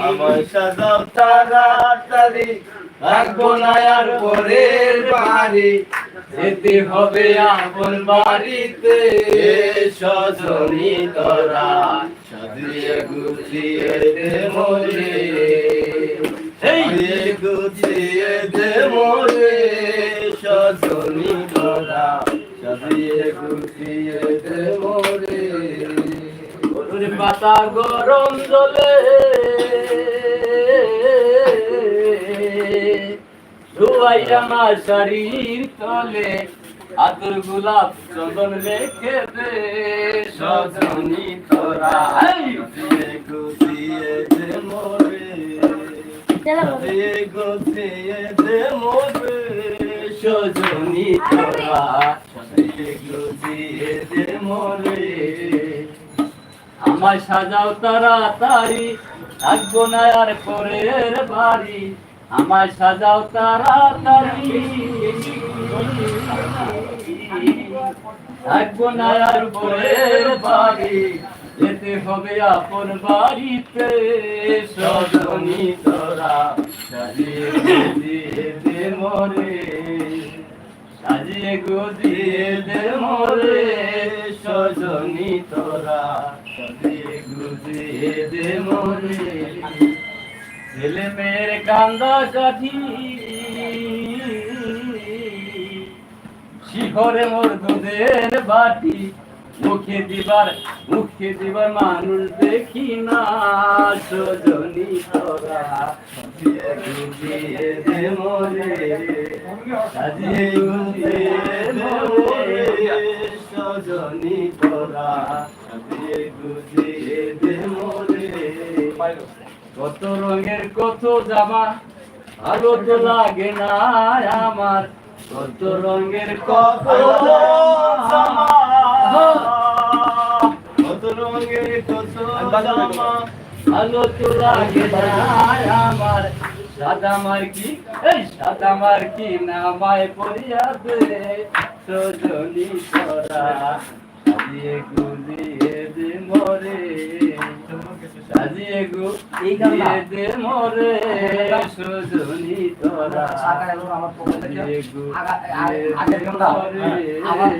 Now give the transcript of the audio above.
আমার সাজাও তাড়াতাড়ি আর পরের বাড়ি যেতে হবে আপন বাড়িতে সজনী তোরা সাজিয়ে গুছিয়ে দে মোরে সাজিয়ে গুছিয়ে দে মোরে সজনী তোরা সাজিয়ে গুছিয়ে দে মোরে পাতা গরম জলে ধুয়াই আমার শরীর তলে আতর গোলাপ চন্দন রেখে দে সজনী তোরা। গুছিয়ে গুছিয়ে দে মোরে গুছিয়ে দে মোরে সজনী তোরা গুছিয়ে দে মোরে আমার সাজাও তাড়াতাড়ি থাকব না আর পরের বাড়ি। আমার সাজাও তাড়াতাড়ি। থাকব না পরের বাড়ি, যেতে হবে আপন বাড়িতে। সজনী তোরা সাজিয়ে মরে, সাজিয়ে গুজিয়ে দে মরে। সজনী তোরা সাজিয়ে গুজিয়ে দে মরে। ছেলে মেয়ের কান্দা কাঠি শিখরে মোর দুধের বাটি, মুখে দিবার মুখে দিবার মানুষ দেখি না। সজনী তোরা সাজিয়ে গুজিয়ে মরে মরে তোরা সাজিয়ে গুজিয়ে দে মরে কত রঙের কত জামা আলো তো লাগে না আমার। কত রঙের কত জামা কত রঙের কত জামা। ভালো তো লাগে না আমার। সাদা মার কি এই সাদা মার কি নামায় পড়িয়া দে সজনী তোরা সাজিয়ে গুজিয়ে দে মরে। সাজিয়ে গুজিয়ে মরে সজনী তোরা আমার